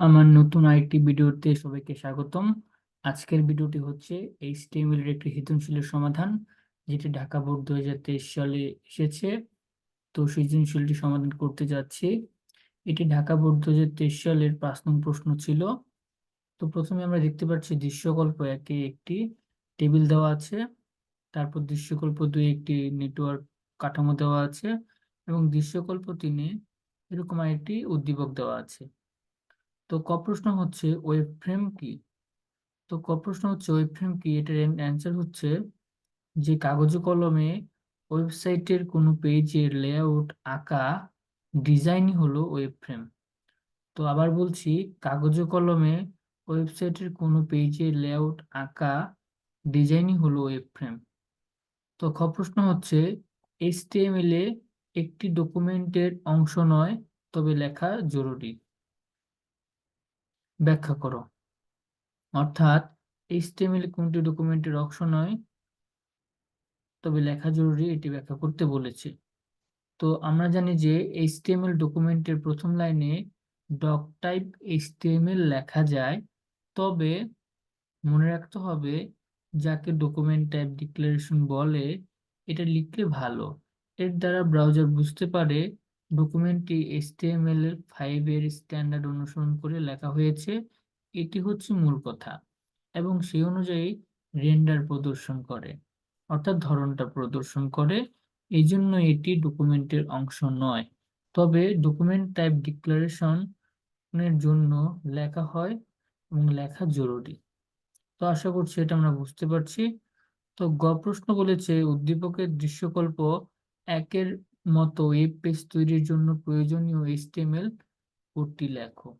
আমার নতুন আরেকটি ভিডিওতে সবাইকে স্বাগতম। আজকের ভিডিওটি হচ্ছে এইচটিএমএল এর একটি সৃজনশীলের সমাধান, যেটি ঢাকা বোর্ড দুই হাজার তেইশ সালে এসেছে। তো সৃজনশীলটি সমাধান করতে যাচ্ছি। এটি ঢাকা বোর্ড দুই হাজার তেইশ সালের পাঁচ নং প্রশ্ন ছিল। তো প্রথমে আমরা দেখতে পাচ্ছি দৃশ্যকল্প একে একটি টেবিল দেওয়া আছে, তারপর দৃশ্যকল্প দুই একটি নেটওয়ার্ক কাঠামো দেওয়া আছে এবং দৃশ্যকল্প তিনে এরকম আরেকটি উদ্দীপক দেওয়া আছে। তো ক প্রশ্ন হচ্ছে ওয়েব ফ্রেম কি? তো ক প্রশ্ন হচ্ছে ওয়েব ফ্রেম কি? এটার অ্যান্সার হচ্ছে যে কাগজে কলমে ওয়েবসাইটের কোনো পেজের লেআউট আঁকা ডিজাইনই হলো ওয়েব ফ্রেম। তো আবার বলছি, কাগজে কলমে ওয়েবসাইটের কোনো পেজের লেআউট আঁকা ডিজাইনই হলো ওয়েব ফ্রেম। তো খ প্রশ্ন হচ্ছে এইচটিএমএল এ একটি ডকুমেন্টের অংশ নয়, তবে লেখা জরুরি। ব্যাখ্যা করো। অর্থাৎ এইচটিএমএল কোনটি ডকুমেন্টের অংশ নয়, তবে লেখা জরুরি এটি ব্যাখ্যা করতে বলেছে। তো আমরা জানি যে এইচটিএমএল ডকুমেন্টের প্রথম লাইনে ডক টাইপ এইচটিএমএল লেখা যায়, তবে মনে রাখতে হবে যাকে ডকুমেন্ট টাইপ ডিক্লারেশন বলে, এটা লিখলে ভালো। এর দ্বারা ব্রাউজার বুঝতে পারে ডকুমেন্টটি এইচটিএমএল এর ফাইভ এর স্ট্যান্ডার্ড অনুসরণ করে লেখা হয়েছে। এটি হচ্ছে মূল কথা এবং সেই অনুযায়ী রেন্ডার প্রদর্শন করে, অর্থাৎ ধরনটা প্রদর্শন করে। এই জন্য এটি ডকুমেন্টের অংশ নয়। তবে ডকুমেন্ট টাইপ ডিক্লারেশনের জন্য লেখা হয় এবং লেখা জরুরি। তো আশা করছি এটা আমরা বুঝতে পারছি। তো গ প্রশ্ন বলেছে, উদ্দীপকের দৃশ্যকল্প একের মতো ওয়েব পেজ তৈরির জন্য প্রয়োজনীয় এইচটিএমএল কোডটি লেখো।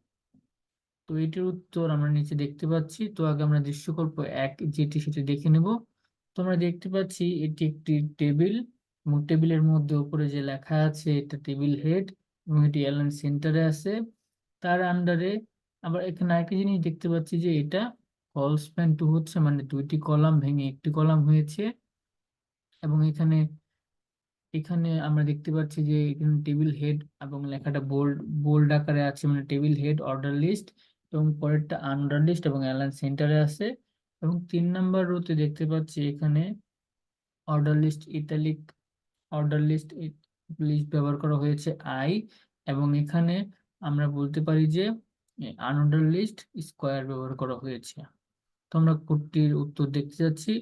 তো এটির উত্তর আমরা নিচে দেখতে পাচ্ছি। তো আগে আমরা দৃশ্যকল্প এক যেটি সেটি দেখে নেব। তো আমরা দেখতে পাচ্ছি এটি একটি টেবিল এবং টেবিলের মধ্যে উপরে যে লেখা আছে এটা টেবিল হেড এবং এটি অ্যালাইন সেন্টারে আছে। তার আন্ডারে আবার এখানে আরেকটা জিনিস দেখতে পাচ্ছি যে এটা কল স্প্যান টু হচ্ছে মানে দুইটি কলাম ভেঙে একটি কলাম হয়েছে। এবং এখানে এখানে আমরা দেখতে পাচ্ছি যে এখানে টেবিল হেড এবং লেখাটা বোল্ড বোল্ড আকারে আছে মানে টেবিল হেড অর্ডার লিস্ট এবং পরেরটা আনঅর্ডার লিস্ট এবং অ্যালাইন সেন্টারে আছে। এবং তিন নাম্বার রোতে দেখতে পাচ্ছি এখানে order list italic order list list ব্যবহার করা হয়েছে আই এবং এখানে আমরা বলতে পারি যে আনঅর্ডার লিস্ট স্কোয়ার ব্যবহার করা হয়েছে। তো আমরা কোডটির উত্তর দেখতে যাচ্ছি।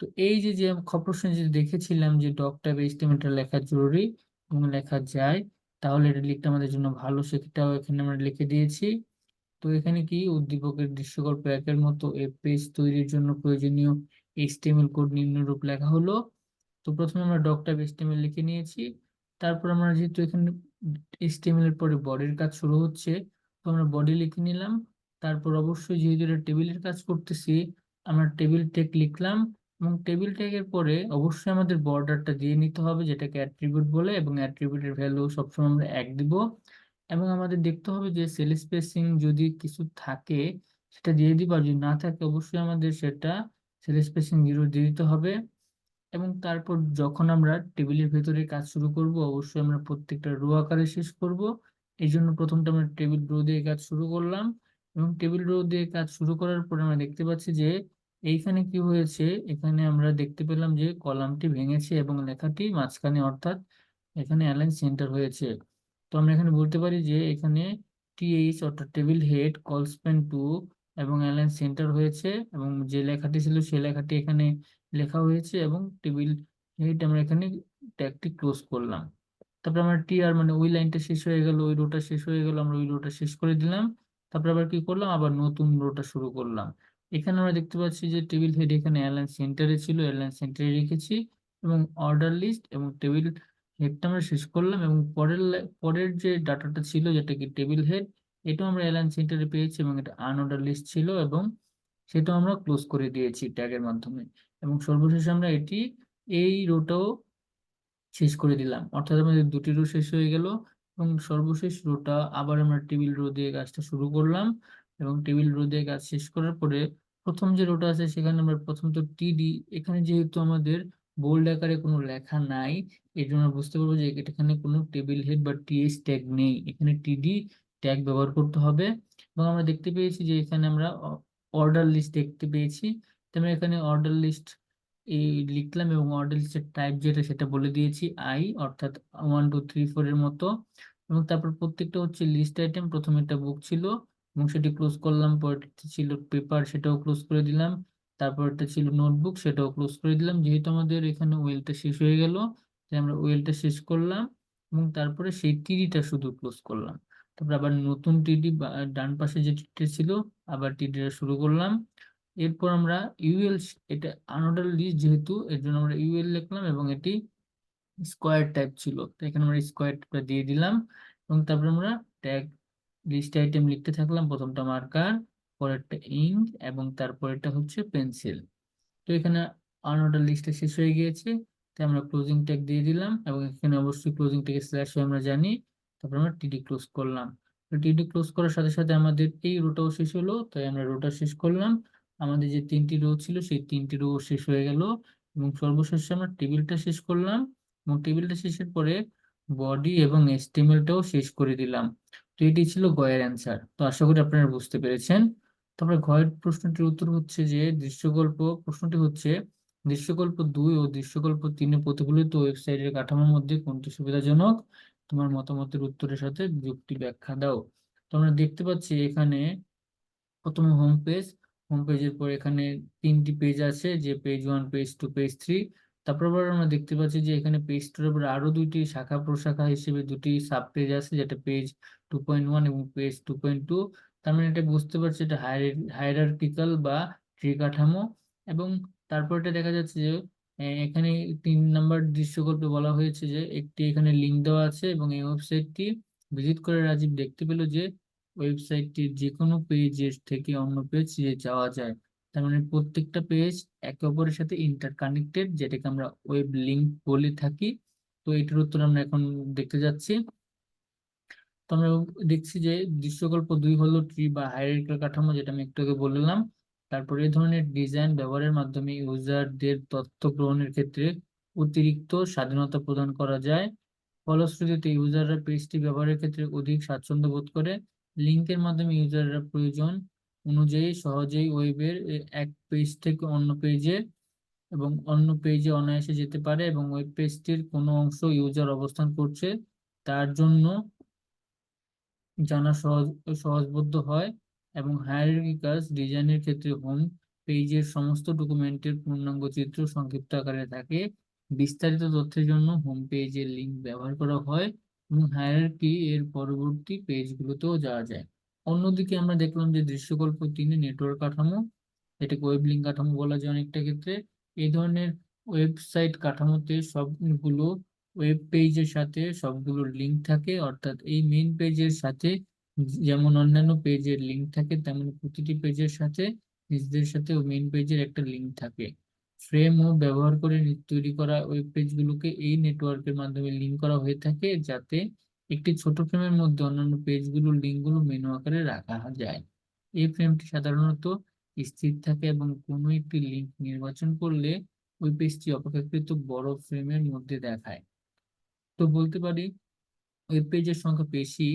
তো এই যে যে প্রশ্নে যে দেখেছিলাম যে ডক টাইপ এইচটিএমএলটা লেখা জরুরি এবং লেখা যায়, তাহলে এটা লিখতে আমাদের জন্য ভালো। সেটাও এখানে আমরা লিখে দিয়েছি। তো এখানে কি? উদ্দীপকের দৃশ্যকল্প একের মতো এ পেজ তৈরির জন্য প্রয়োজনীয় এইচটিএমএল কোড নিম্নরূপ লেখা হলো। তো প্রথমে আমরা ডক টাইপ এইচটিএমএল লিখে নিয়েছি। তারপর আমরা যেহেতু এখানে এইচটিএমএল পরে বডির কাজ শুরু হচ্ছে, তো আমরা বডি লিখে নিলাম। তারপর অবশ্যই যেহেতু এটা টেবিলের কাজ করতেছি, আমরা টেবিল টেক লিখলাম। এবং টেবিল ট্যাগের পরে অবশ্যই আমাদের বর্ডারটা দিয়ে নিতে হবে, যেটাকে অ্যাট্রিবিউট বলে, এবং অ্যাট্রিবিউটের ভ্যালু সবসময় আমরা এক দিব। এবং আমাদের দেখতে হবে যে সেল স্পেসিং যদি কিছু থাকে, সেটা দিয়ে দিব, আর যদি না থাকে, অবশ্যই আমাদের সেটা সেল স্পেসিং জিরো দিয়ে দিতে হবে। এবং তারপর যখন আমরা টেবিলের ভেতরে কাজ শুরু করব, অবশ্যই আমরা প্রত্যেকটা রো আকারে শেষ করব। এই জন্য প্রথমটা আমরা টেবিল রো দিয়ে কাজ শুরু করলাম। এবং টেবিল রো দিয়ে কাজ শুরু করার পরে আমরা দেখতে পাচ্ছি যে এইখানে কি হয়েছে? এখানে আমরা দেখতে পেলাম যে কলামটি ভেঙেছে এবং লেখাটি মাঝখানে অর্থাৎ এখানে অ্যালাইন সেন্টার হয়েছে। তো আমরা এখানে বলতে পারি যে এখানে টিএইচ অর্থাৎ টেবিল হেড কলস্পেন টু এবং অ্যালাইন সেন্টার হয়েছে এবং যে লেখাটি ছিল সেই লেখাটি এখানে লেখা হয়েছে এবং টেবিল হেড আমরা এখানে ট্যাগটি ক্লোজ করলাম। তারপর আমরা টি আর মানে ওই লাইনটা শেষ হয়ে গেল, ওই রোটা শেষ হয়ে গেল, আমরা ওই রোটা শেষ করে দিলাম। তারপর আবার কি করলাম? আবার নতুন রোটা শুরু করলাম। এখানে আমরা দেখতে পাচ্ছি যে টেবিল হেড এখানে অ্যালাইন সেন্টারে ছিল অ্যালাইন সেন্টারে রেখেছি এবং অর্ডার লিস্ট এবং টেবিল হেডটা আমরা শেষ করলাম এবং পরের পরের যে ডাটাটা ছিল যেটা কি টেবিল হেড এটাও আমরা অ্যালাইন সেন্টারে পেয়েছি এবং এটা আনঅর্ডার লিস্ট ছিল এবং সেটাও আমরা ক্লোজ করে দিয়েছি ট্যাগের মাধ্যমে এবং সর্বশেষে আমরা এটি, এই রোটাও শেষ করে দিলাম। অর্থাৎ আমাদের দুটি রো শেষ হয়ে গেল এবং সর্বশেষ রোটা আবার আমরা টেবিল রো দিয়ে কাজটা শুরু করলাম। এবং টেবিল রো দিয়ে কাজ শেষ করার পরে প্রথম যে রোটা আছে সেখানে আমরা প্রথম তো টিডি এখানে যেহেতু আমাদের বোল্ড আকারে কোনো লেখা নাই এই জন্য আমরা বুঝতে পারব যে এখানে কোনো টেবিল হেড বা টিএস ট্যাগ নেই। এখানে টিডি ট্যাগ ব্যবহার করতে হবে এবং আমরা দেখতে পেয়েছি যে এখানে আমরা অর্ডার লিস্ট দেখতে পেয়েছি। তো আমরা এখানে অর্ডার লিস্ট এই লিখলাম এবং অর্ডার লিস্টের টাইপ যেটা সেটা বলে দিয়েছি আই অর্থাৎ ওয়ান টু থ্রি ফোর এর মতো। এবং তারপর প্রত্যেকটা হচ্ছে লিস্ট আইটেম প্রথমে একটা বুক ছিল। এবং সেটি ক্লোজ করলাম, পরেরটা ছিল পেপার সেটাও ক্লোজ করে দিলাম। তারপরটা ছিল নোটবুক সেটাও ক্লোজ করে দিলাম। যেহেতু আমাদের এখানে ওয়েলটা শেষ হয়ে গেল, তাই আমরা ওয়েলটা শেষ করলাম এবং তারপরে সেই টিডিটা শুধু ক্লোজ করলাম। তারপর আবার নতুন টিডি ডান পাশে যে টিডিটা ছিল, আবার টিডিটা শুরু করলাম। এরপর আমরা ইউএল এটা আনঅর্ডার লিস্ট যেহেতু, এর জন্য আমরা ইউএল লিখলাম এবং এটি স্কোয়ার টাইপ ছিল। তো এখানে আমরা স্কোয়ারটা দিয়ে দিলাম এবং তারপর আমরা ট্যাগ লিস্ট আইটেম লিখতে থাকলাম, প্রথমটা মার্কার পরেরটা ইঙ্ক এবং তারপরেরটা হচ্ছে পেন্সিল তো এখানে আনঅর্ডার লিস্টটা শেষ হয়ে গিয়েছে, তাই আমরা ক্লোজিং ট্যাগ দিয়ে দিলাম, এবং এখানে অবশ্যই ক্লোজিং ট্যাগ স্ল্যাশ হয়ে আমরা জানি, তারপর আমরা টিডি ক্লোজ করলাম। তো টিডি ক্লোজ করার সাথে সাথে আমাদের এই রোটাও শেষ হলো, তাই আমরা রোটা শেষ করলাম। আমাদের যে তিনটি রো ছিল, সেই তিনটি রো শেষ হয়ে গেল, এবং সর্বশেষে আমরা টেবিলটা শেষ করলাম, এবং টেবিলটা শেষের পরে বডি এবং এস্টিমেলটাও শেষ করে দিলাম। তো এটি ছিল গয়ের অ্যান্সার তো আশা করি আপনারা বুঝতে পেরেছেন। তারপরে ঘয়ের প্রশ্নটির উত্তর হচ্ছে যে, দৃশ্যকল্প, প্রশ্নটি হচ্ছে, দৃশ্যকল্প দুই ও দৃশ্যকল্প তিনে প্রতিফলিত ওয়েবসাইটের কাঠামোর মধ্যে কোনটি সুবিধাজনক? তোমার মতামতের উত্তরের সাথে যুক্তি ব্যাখ্যা দাও। তো আমরা দেখতে পাচ্ছি এখানে প্রথমে হোম পেজ হোম পেজের পর এখানে তিনটি পেজ আছে যে page one page two page three তারপর আবার আমরা দেখতে পাচ্ছি যে এখানে পেজ টুর উপর আরও দুইটি শাখা প্রশাখা হিসেবে দুটি সাব পেজ আছে, যেটা পেজ টু পয়েন্ট ওয়ান এবং পেজ টু পয়েন্ট টু তার মানে এটা বুঝতে পারছি এটা হায়ারার্কিক্যাল বা ট্রি কাঠামো এবং তারপর এটা দেখা যাচ্ছে যে এখানে তিন নাম্বার দৃশ্যকল্পে বলা হয়েছে যে, একটি এখানে লিঙ্ক দেওয়া আছে এবং এই ওয়েবসাইটটি ভিজিট করে রাজীব দেখতে পেল যে ওয়েবসাইটটির যে কোনো পেজের থেকে অন্য পেজ যাওয়া যায়, তার মানে প্রত্যেকটা পেজ একে অপরের সাথে ইন্টার কানেক্টেড যেটাকে আমরা ওয়েব লিঙ্ক বলে থাকি। তো এটার উত্তর আমরা এখন দেখতে যাচ্ছি। তো আমরা দেখছি যে দৃশ্যকল্প দুই হলো ট্রি বা হায়ারিক্যাল কাঠামো যেটা আমি একটু আগে বললাম। তারপর এই ধরনের ডিজাইন ব্যবহারের মাধ্যমে ইউজারদের তথ্য গ্রহণের ক্ষেত্রে অতিরিক্ত স্বাধীনতা প্রদান করা যায়। ফলশ্রুতিতে ইউজাররা পেজটি ব্যবহারের ক্ষেত্রে অধিক স্বাচ্ছন্দ্য বোধ করে। লিঙ্কের মাধ্যমে ইউজাররা প্রয়োজন অনুযায়ী সহজেই ওয়েবের এক পেজ থেকে অন্য পেজে এবং অন্য পেজে অনায়াসে যেতে পারে এবং ওয়েব পেজটির কোনো অংশ ইউজার অবস্থান করছে। তার জন্য জানা সহজ, সহজবোধ্য হয় এবং হায়ারার্কিক্যাল ডিজাইনের ক্ষেত্রে হোম পেজের সমস্ত ডকুমেন্টের পূর্ণাঙ্গ চিত্র সংক্ষিপ্ত আকারে থাকে। বিস্তারিত তথ্যের জন্য হোম পেজের লিঙ্ক ব্যবহার করা হয় এবং হায়ারার্কি এর পরবর্তী পেজগুলোতেও যাওয়া যায়। অন্যদিকে আমরা দেখলাম যে দৃশ্যকল্প তিনে নেটওয়ার্ক কাঠামো, এটাকে ওয়েব লিঙ্ক কাঠামো বলা যায় অনেকটা ক্ষেত্রে। এই ধরনের ওয়েবসাইট কাঠামোতে সবগুলো ওয়েব পেজের সাথে সবগুলো লিঙ্ক থাকে, অর্থাৎ এই মেইন পেজের সাথে যেমন অন্যান্য পেজের লিঙ্ক থাকে, তেমন প্রতিটি পেজের সাথে নিজেদের সাথে মেইন পেজের একটা লিঙ্ক থাকে। ফ্রেম ও ব্যবহার করে তৈরি করা ওয়েব পেজগুলোকে এই নেটওয়ার্কের মাধ্যমে লিঙ্ক করা হয়ে থাকে, যাতে একটি ছোট ফ্রেমের মধ্যে অন্যান্য পেজগুলোর লিঙ্কগুলো মেনু আকারে রাখা যায়। এই ফ্রেমটি সাধারণত স্থির থাকে এবং কোনো একটি লিঙ্ক নির্বাচন করলে ওই পেজটি অপেক্ষাকৃত বড় ফ্রেমের মধ্যে দেখায়। তো বলতে পারি ওয়েব পেজের সংখ্যা বেশি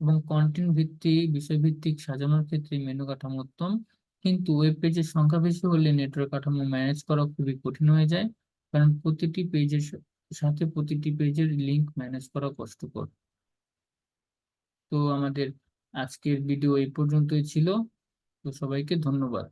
এবং কন্টেন্ট ভিত্তিক, বিষয়ভিত্তিক সাজানোর ক্ষেত্রে মেনু কাঠামো উত্তম। কিন্তু ওয়েব পেজের সংখ্যা বেশি হলে নেটওয়ার্ক কাঠামো ম্যানেজ করা খুবই কঠিন হয়ে যায়। কারণ প্রতিটি পেজের সাথে প্রতিটি পেজের লিংক ম্যানেজ করা কষ্টকর। তো আমাদের আজকের ভিডিও এই পর্যন্তই ছিল। তো সবাইকে ধন্যবাদ।